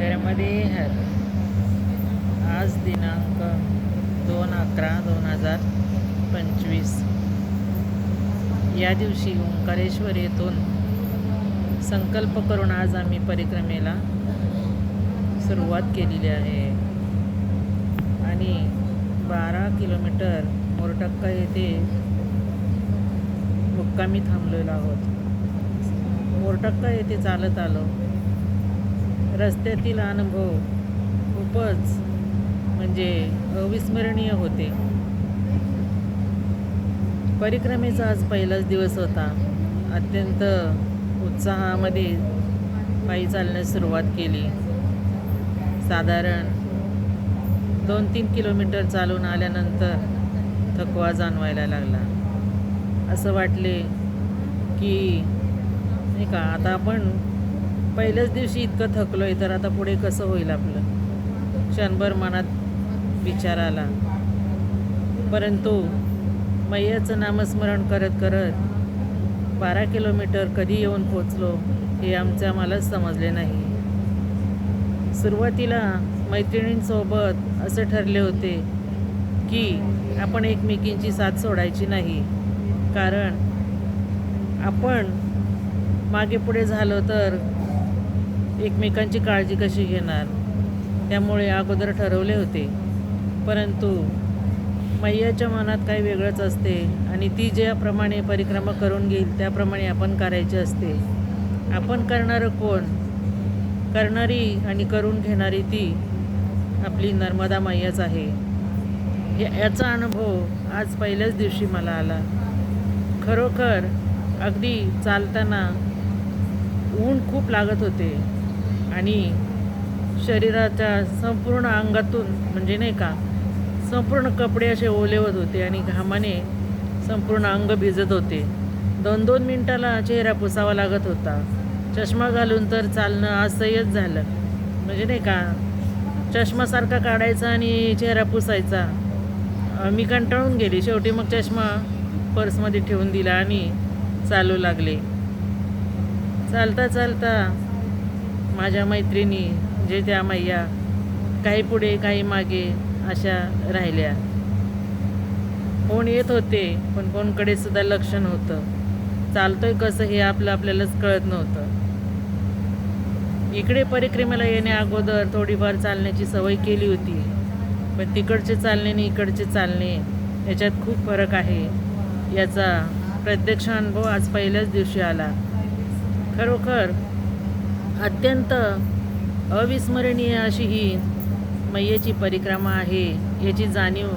नर्मदे हर आज दिनांक दोन अकरा दोन हजार पंचवीस. या दिवशी ओंकारेश्वर येथून संकल्प करून आज आम्ही परिक्रमेला सुरुवात केलेली आहे. आणि बारा किलोमीटर मोरटक्का येथे मुक्कामी थांबलेलो आहोत. मोरटक्का येथे चालत आलो. रस्त्यातील अनुभव खूपच म्हणजे अविस्मरणीय होते. परिक्रमेचा आज पहिलाच दिवस होता. अत्यंत उत्साहामध्ये पायी चालण्यास सुरुवात केली. साधारण दोन तीन किलोमीटर चालून आल्यानंतर थकवा जाणवायला लागला. असं वाटले की नाही का आता आपण पहिल्याच दिवशी इतकं थकलो आहे तर आता पुढे कसं होईल आपलं? क्षणभर मनात विचार आला. परंतु मैयाचं नामस्मरण करत करत बारा किलोमीटर कधी येऊन पोचलो हे आमच्या आम्हालाच समजले नाही. सुरुवातीला मैत्रिणींसोबत असे ठरले होते की आपण एकमेकींची साथ सोडायची नाही. कारण आपण मागे पुढे झालो तर एकमेकांची काळजी कशी घेणार? त्यामुळे अगोदर ठरवले होते. परंतु मैयाच्या मनात काही वेगळंच असते आणि ती ज्याप्रमाणे परिक्रमा करून घेईल त्याप्रमाणे आपण करायचे असते. आपण करणारं कोण? करणारी आणि करून घेणारी ती आपली नर्मदा मैयाच आहे. या- याचा अनुभव आज पहिल्याच दिवशी मला आला. खरोखर अगदी चालताना ऊन खूप लागत होते. आणि शरीराच्या संपूर्ण अंगातून म्हणजे नाही का संपूर्ण कपडे असे ओलेवत होते आणि घामाने संपूर्ण अंग भिजत होते. दोन दोन मिनटाला चेहरा पुसावा लागत होता. चष्मा घालून तर चालणं असह्यच झालं. म्हणजे नाही का चष्मासारखा काढायचा आणि चेहरा पुसायचा. मी कंटाळून गेली. शेवटी मग चष्मा पर्समध्ये ठेवून दिला आणि चालू लागले. चालता चालता माझ्या मैत्रिणी जे त्या मैया काही पुढे काही मागे अशा राहिल्या. कोण येत होते पण कोणकडे सुद्धा लक्ष नव्हतं. चालतोय कसं हे आपलं आपल्यालाच कळत नव्हतं. इकडे परिक्रमेला येण्या अगोदर थोडीफार चालण्याची सवय केली होती. पण तिकडचे चालणे आणि इकडचे चालणे याच्यात खूप फरक आहे. याचा प्रत्यक्ष अनुभव आज पहिल्याच दिवशी आला. खरोखर अत्यंत अविस्मरणीय अशी ही मैयेची परिक्रमा आहे. याची जाणीव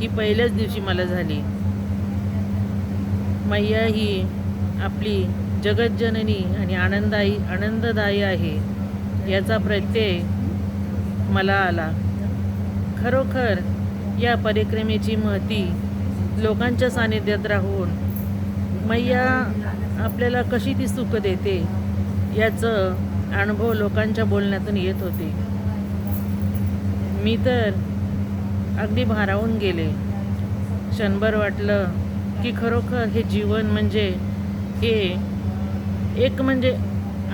ही पहिल्याच दिवशी मला झाली. मैया ही आपली जगज्जननी आणि आनंददायी आनंददायी आहे याचा प्रत्यय मला आला. खरोखर या परिक्रमेची महती लोकांच्या सानिध्यात राहून मैया आपल्याला कशी ती सुख देते याचं अनुभव लोकांच्या बोलण्यातून येत होते. मी तर अगदी भारावून गेले. क्षणभर वाटलं की खरोखर हे जीवन म्हणजे हे एक म्हणजे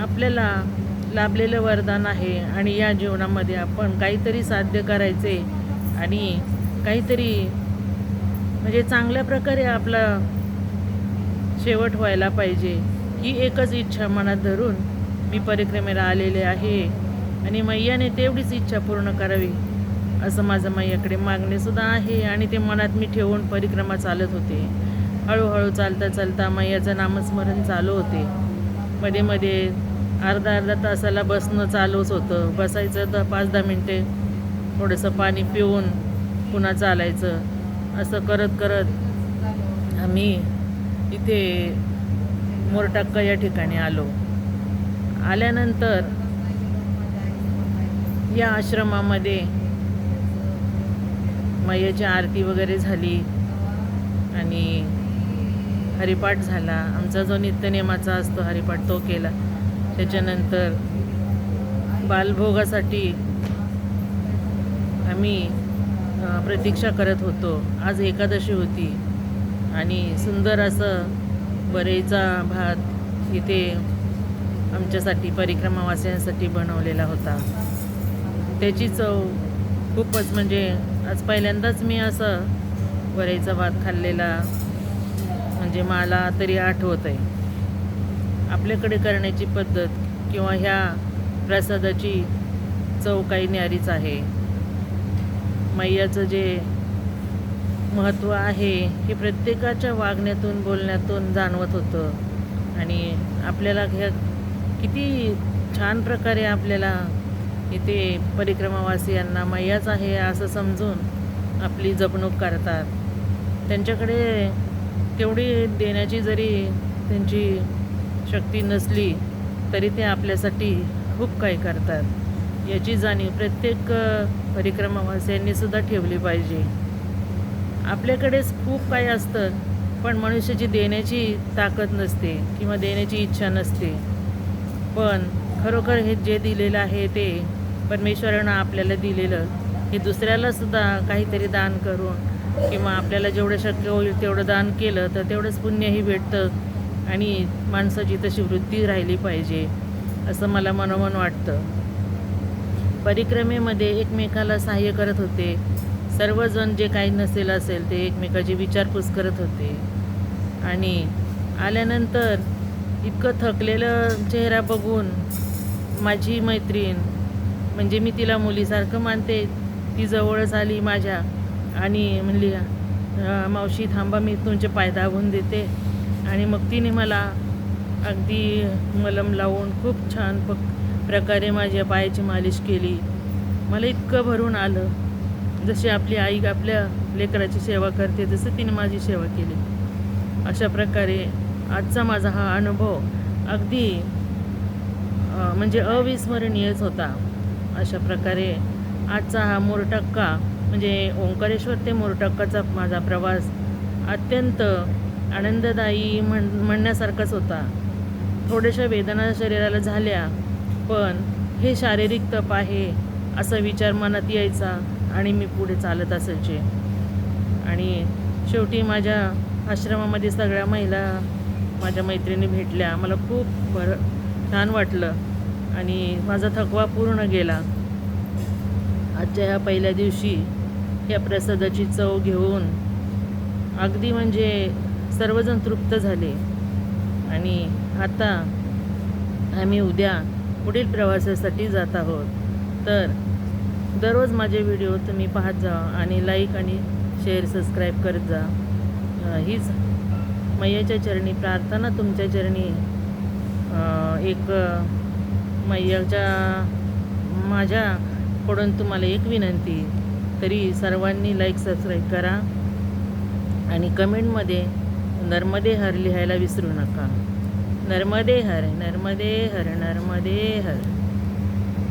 आपल्याला लाभलेलं वरदान आहे आणि या जीवनामध्ये आपण काहीतरी साध्य करायचे आणि काहीतरी म्हणजे चांगल्या प्रकारे आपला शेवट व्हायला पाहिजे ही एकच इच्छा मनात धरून मी परिक्रमेला आलेले आहे आणि मैयाने तेवढीच इच्छा पूर्ण करावी असं माझं मैयाकडे मागणेसुद्धा आहे आणि ते मनात मी ठेवून परिक्रमा चालत होते. हळूहळू चालता चालता मैयाचं नामस्मरण चालू होते. मध्ये मध्ये अर्धा अर्धा तासाला बसणं चालूच होतं. बसायचं तर पाच दहा मिनटे थोडंसं पाणी पिऊन पुन्हा चालायचं. असं करत करत आम्ही इथे मोरटाक्का या ठिकाणी आलो. आल्यानंतर या आश्रमामध्ये मैयाची आरती वगैरे झाली आणि हरिपाठ झाला. आमचा जो नित्यनेमाचा असतो हरिपाठ तो केला. त्याच्यानंतर बालभोगासाठी आम्ही प्रतीक्षा करत होतो. आज एकादशी होती आणि सुंदर असं बरेचा भात इथे आमच्यासाठी परिक्रमावासियांसाठी बनवलेला होता. त्याची चव खूपच म्हणजे आज पहिल्यांदाच मी असं वरईचा भात खाल्लेला म्हणजे मला तरी आठवत आहे आपल्याकडे करण्याची पद्धत किंवा ह्या प्रसादाची चव काही न्यारीच आहे. मैयाचं जे महत्त्व आहे हे प्रत्येकाच्या वागण्यातून बोलण्यातून जाणवत होतं. आणि आपल्याला ह्या किती छान प्रकारे आपल्याला इथे परिक्रमावासियांना मैयाच आहे असं समजून आपली जपणूक करतात. त्यांच्याकडे तेवढी देण्याची जरी त्यांची शक्ती नसली तरी ते आपल्यासाठी खूप काही करतात. याची जाणीव प्रत्येक परिक्रमावासियांनी सुद्धा ठेवली पाहिजे. आपल्याकडेच खूप काही असतं पण मनुष्याची देण्याची ताकद नसते किंवा देण्याची इच्छा नसते. पण खरोखर हे जे दिलेलं आहे ते परमेश्वरानं आपल्याला दिलेलं. हे दुसऱ्याला सुद्धा काहीतरी दान करून किंवा आपल्याला जेवढं शक्य होईल तेवढं दान केलं तर तेवढंच पुण्यही भेटतं आणि माणसाची तशी वृत्ती राहिली पाहिजे असं मला मनोमन वाटतं. परिक्रमेमध्ये एकमेकाला सहाय्य करत होते. सर्वजण जे काही नसेल असेल ते एकमेकाची विचारपूस करत होते. आणि आल्यानंतर इतकं थकलेलं चेहरा बघून माझी मैत्रीण म्हणजे मी तिला मुलीसारखं मानते ती जवळच आली माझ्या आणि म्हणली मावशी थांबा मी तुमचे पाय दाबून देते. आणि मग तिने मला अगदी मलम लावून खूप छान प प्रकारे माझ्या पायाची मालिश केली. मला इतकं भरून आलं. जशी आपली आई आपल्या लेकराची सेवा करते तसं तिने माझी सेवा केली. अशा प्रकारे आजचा माझा हा अनुभव अगदी म्हणजे अविस्मरणीयच होता. अशा प्रकारे आजचा हा मोरटक्का म्हणजे ओंकारेश्वर ते मोरटक्काचा माझा प्रवास अत्यंत आनंददायी म्हण म्हणण्यासारखाच होता. थोड्याशा वेदना शरीराला झाल्या पण हे शारीरिक तप आहे असा विचार मनात यायचा आणि मी पुढे चालत असायचे. आणि शेवटी माझ्या आश्रमामध्ये सगळ्या महिला माझ्या मैत्रिणी भेटल्या. मला खूप बरं छान वाटलं. आणि माझा थकवा पूर्ण गेला. आजच्या ह्या पहिल्या दिवशी या प्रसादाची चव घेऊन अगदी म्हणजे सर्वजण तृप्त झाले. आणि आता आम्ही उद्या पुढील प्रवासासाठी जात आहोत. तर दररोज माझे व्हिडिओ तुम्ही पाहत जा आणि लाईक आणि शेअर सबस्क्राईब करत जा. हीच मैयाच्या चरणी प्रार्थना तुमच्या चरणी एक मैयाच्या माझ्याकडून तुम्हाला एक विनंती तरी सर्वांनी लाईक सबस्क्राईब करा आणि कमेंटमध्ये नर्मदे हर लिहायला विसरू नका. नर्मदे हर नर्मदे हर नर्मदे हर.